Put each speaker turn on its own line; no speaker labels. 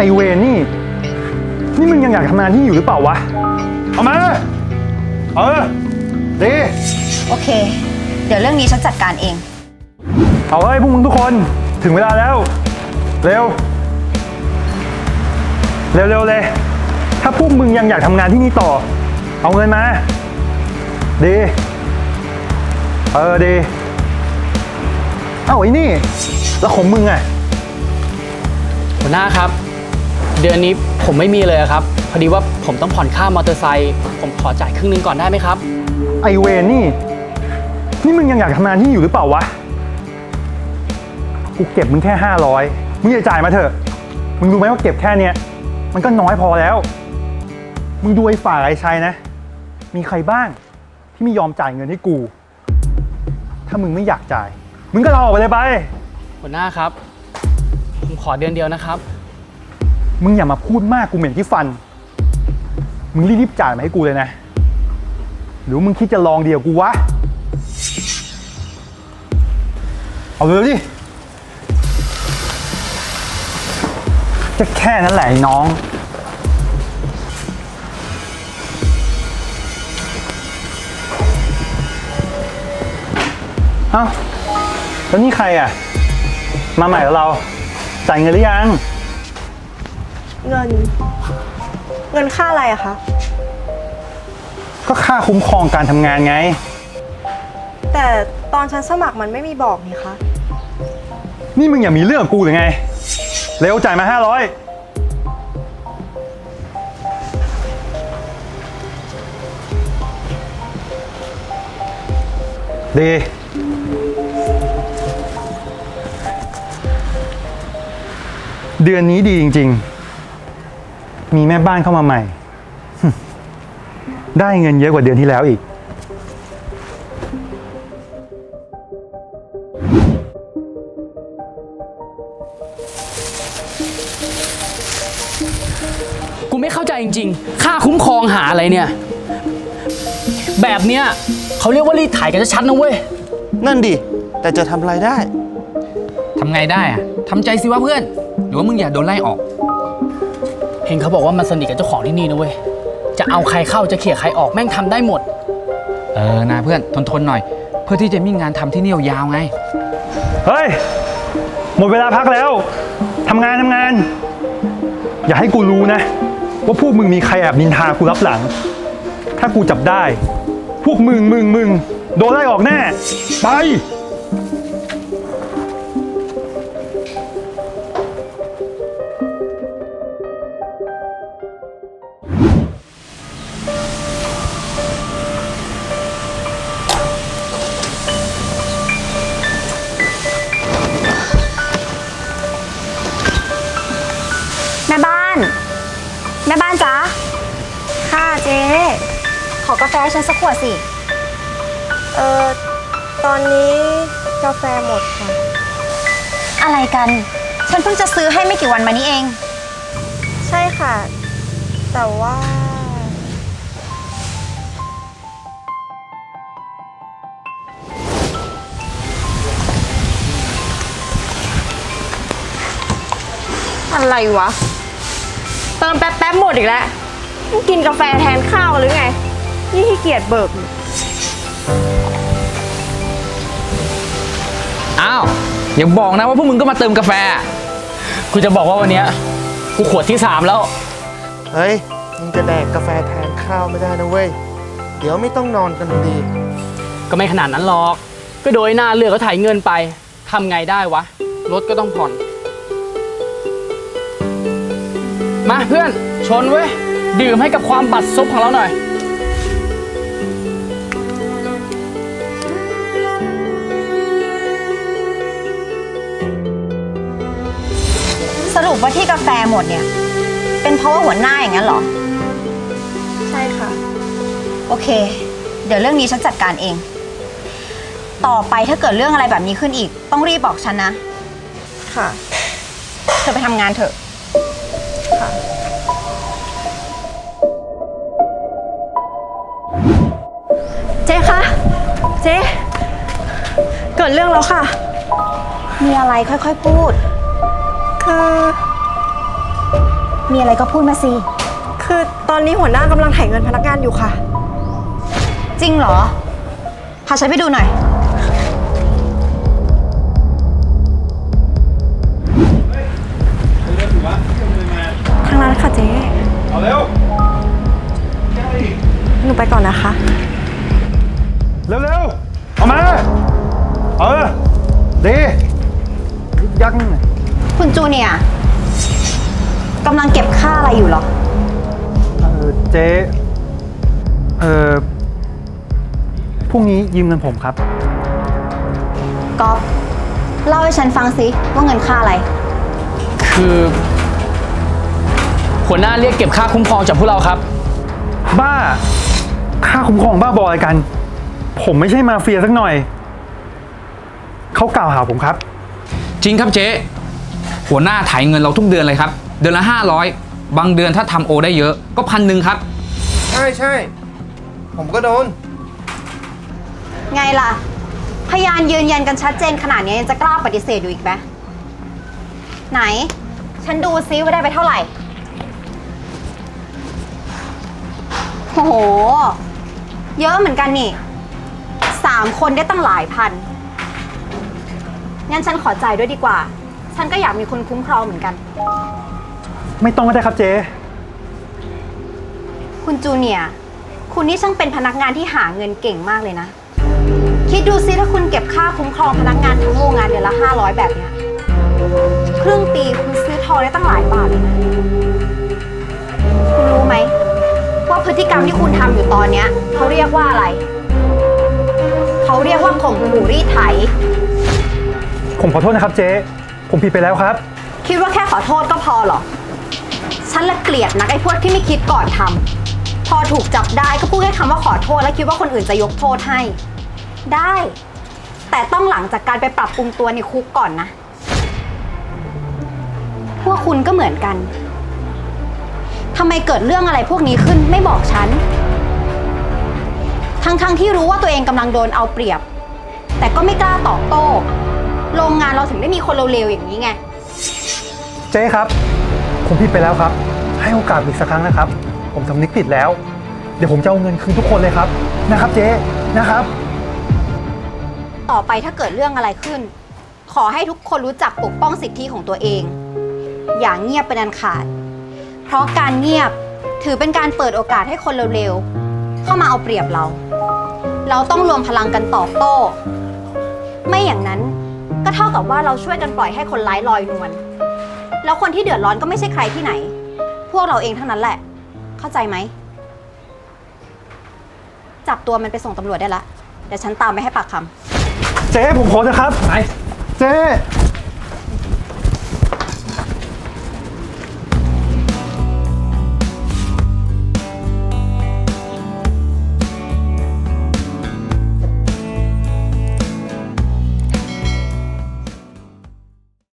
อเวนนี่ นี่มึงยังอยากทำงานที่นี่อยู่หรือเปล่าวะ เอามา เออ ดี
โอเค เดี๋ยวเรื่องนี้ฉันจัดการเอง
เอาเฮ้ยพวกมึงทุกคน ถึงเวลาแล้ว เร็ว เร็วเร็วเลย ถ้าพวกมึงยังอยากทำงานที่นี่ต่อ เอาเงินมา ดี เออดี เอ้าไอ้นี่ แล้วของมึงอะ
หัวหน้าครับ เดือนนี้ผมไม่มีเลยอะครับ พอดีว่าผมต้องผ่อนค่ามอเตอร์ไซค์ผมขอจ่ายครึ่งหนึงก่อนได้ไหมครับ
ไอเวนนี่ นี่มึงยังอยากทำงานที่นี่อยู่หรือเปล่าวะ กูเก็บมึงแค่ห้าร้อยมึงอย่าจ่ายมาเถอะ มึงรู้ไหมว่าเก็บแค่เนี้ย มันก็น้อยพอแล้ว มึงดูไอ้ฝ่ายไอ้ชัยนะ มีใครบ้างที่ไม่ยอมจ่ายเงินให้กู ถ้ามึงไม่อยากจ่าย มึงก็ลาออกไปเลยไป
หัวหน้าครับ ผมขอเดือนเดียวนะครับ
มึงอย่ามาพูดมากกูเหม็นที่ฟัน มึงรีบๆจ่ายมาให้กูเลยนะ หรือมึงคิดจะลองเดียวกูวะ เอาเลยดิ จะแค่นั้นแหละไอ้น้อง เอ้า แล้วนี่ใครอะ มาใหม่แล้วเรา จ่ายเงินหรือยัง
เงิน เงินค่าอะไรอะคะ
ก็ค่าคุ้มครองการทำงานไง
แต่ตอนฉันสมัครมันไม่มีบอกนี่คะ
นี่มึงอย่ามีเรื่องกับกูหรือไง เร็วจ่ายมาห้าร้อยดี เดือนนี้ดีจริง ๆ มีแม่บ้านเข้ามาใหม่ ได้เงินเยอะกว่าเดือนที่แล้วอีก
กูไม่เข้าใจจริง ๆ ค่าคุ้มครองหาอะไรเนี่ย แบบเนี้ยเขาเรียกว่ารีดไถ่ายกันชัดๆนะเว้ย
นั่นดิ แต่จะทำอะไรได้
ทำไงได้อะทำใจสิวะเพื่อน หรือว่ามึงอยากโดนไล่ออก
เห็นเขาบอกว่ามันสนิทกับเจ้าของที่นี่นะเว้ย จะเอาใครเข้าจะเขี่ยใครออกแม่งทำได้หมด
เออนะเพื่อนทนทนๆหน่อย เพื่อที่จะมีงานทำที่นี่ยาวๆไง
เฮ้ย หมดเวลาพักแล้ว ทำงานทำงาน อย่าให้กูรู้นะ ว่าพวกมึงมีใครแอบนินทากูรับหลัง ถ้ากูจับได้ พวกมึงมึงมึงโดนไล่ออกแน่ ไป
แม่บ้านจ๊ะ
ค่ะเจ๊
ขอกาแฟฉันสักขวดสิ
เอ่อ ตอนนี้กาแฟหมดค่ะ
อะไรกัน ฉันเพิ่งจะซื้อให้ไม่กี่วันมานี้เอง
ใช่ค่ะ แต่ว่า อะไรวะ เติมแป๊บๆหมดอีกแล้วกินกาแฟแทนข้าวหรือไง นี่ขี้เกียจเบิก
อ้าวอย่าบอกนะว่าพวกมึงก็มาเติมกาแฟ
กูจะบอกว่าวันเนี้ยกูขวดที่3แล้ว
เฮ้ย มึงจะแดกกาแฟแทนข้าวไม่ได้นะเว้ย เดี๋ยวไม่ต้องนอนกันดี
ก็ไม่ขนาดนั้นหรอก ก็โดยหน้าเลือกก็ถ่ายเงินไปทำไงได้วะรถก็ต้องผ่อน มาเพื่อนชนเว้ย ดื่มให้กับความบัดซบของเราหน่อย
สรุปว่าที่กาแฟหมดเนี่ย เป็นเพราะว่าหัวหน้าอย่างนั้นเหรอ
ใช่ค่ะ
โอเค เดี๋ยวเรื่องนี้ฉันจัดการเอง ต่อไปถ้าเกิดเรื่องอะไรแบบนี้ขึ้นอีก ต้องรีบบอกฉันนะ
ค่ะ
เธอไปทำงานเถอะ
เจ๊คะ เจ๊ เกิดเรื่องแล้วค่ะ
มีอะไรค่อยๆพูด
คือ
มีอะไรก็พูดมาสิ
คือตอนนี้หัวหน้ากำลังถ่ายเงินพนักงานอยู่ค่ะ
จริงเหรอ พาฉันไปดูหน่อย
ร้านค่ะเจ๊
เอาเร็ว
หนูไปก่อนนะคะ
เร็วเร็วๆเอามา เออ ดียึกยักหน่อย
คุณจูเนียร์กำลังเก็บค่าอะไรอยู่เหรอ
เออเจ๊เออพรุ่งนี้ยืมเงินผมครับ
ก๊อฟเล่าให้ฉันฟังสิว่าเงินค่าอะไร
คือ หัวหน้าเรียกเก็บค่าคุ้มครองจากพวกเราครับ
บ้า ค่าคุ้มครองบ้าบออะไรกัน ผมไม่ใช่มาเฟียสักหน่อย เขากล่าวหาผมครับ
จริงครับเจ๊ หัวหน้าถ่ายเงินเราทุกเดือนเลยครับ เดือนละ 500 บางเดือนถ้าทำโอได้เยอะก็พันหนึ่งครับ
ใช่ใช่ ผมก็โดน
ไงล่ะ พยานยืนยันกันชัดเจนขนาดนี้ยังจะกล้าปฏิเสธอยู่อีกไหมไหน ฉันดูซิว่าได้ไปเท่าไหร่ โอ้โห เยอะเหมือนกันนี่สามคนได้ตั้งหลายพัน งั้นฉันขอจ่ายด้วยดีกว่า ฉันก็อยากมีคนคุ้มครองเหมือนกัน
ไม่ต้องก็ได้ครับเจ๊
คุณจูเนียร์คุณนี่ช่างเป็นพนักงานที่หาเงินเก่งมากเลยนะ คิดดูซิถ้าคุณเก็บค่าคุ้มครองพนักงานทั้งโรงงานเดือนละ 500 แบบเนี้ยครึ่งปีคุณซื้อทองได้ตั้งหลายบาทเลยนะ คุณรู้ไหม ว่าพฤติกรรมที่คุณทำอยู่ตอนเนี้ยเขาเรียกว่าอะไร เขาเรียกว่าข่มขู่รีดไถ
ผมขอโทษนะครับเจ๊ ผมผิดไปแล้วครับ
คิดว่าแค่ขอโทษก็พอเหรอ ฉันละเกลียดนักไอ้พวกที่ไม่คิดก่อนทำ พอถูกจับได้ก็พูดแค่คำว่าขอโทษ แล้วคิดว่าคนอื่นจะยกโทษให้ ได้ แต่ต้องหลังจากการไปปรับปรุงตัวในคุกก่อนนะ พวกคุณก็เหมือนกัน ทำไมเกิดเรื่องอะไรพวกนี้ขึ้นไม่บอกฉัน ทั้งๆที่รู้ว่าตัวเองกำลังโดนเอาเปรียบ แต่ก็ไม่กล้าตอบโต้ โรงงานเราถึงได้มีคนเร็วๆอย่างนี้ไง
เจ๊ครับ ผมผิดไปแล้วครับ ให้โอกาสผมอีกสักครั้งนะครับ ผมสำนึกผิดแล้ว เดี๋ยวผมจะเอาเงินคืนทุกคนเลยครับนะครับเจ๊นะครับ
ต่อไปถ้าเกิดเรื่องอะไรขึ้น ขอให้ทุกคนรู้จักปกป้องสิทธิของตัวเอง อย่าเงียบเป็นอันขาด เพราะการเงียบถือเป็นการเปิดโอกาสให้คนเร็วๆ เข้ามาเอาเปรียบเรา เราต้องรวมพลังกันตอบโต้ ไม่อย่างนั้นก็เท่ากับว่าเราช่วยกันปล่อยให้คนร้ายลอยนวล แล้วคนที่เดือดร้อนก็ไม่ใช่ใครที่ไหน พวกเราเองเท่านั้นแหละ เข้าใจไหม จับตัวมันไปส่งตำรวจได้ละ เดี๋ยวฉันตามไปให้ปากคำ
เจ๊ผมขอเถอะครับ
ไป
เจ๊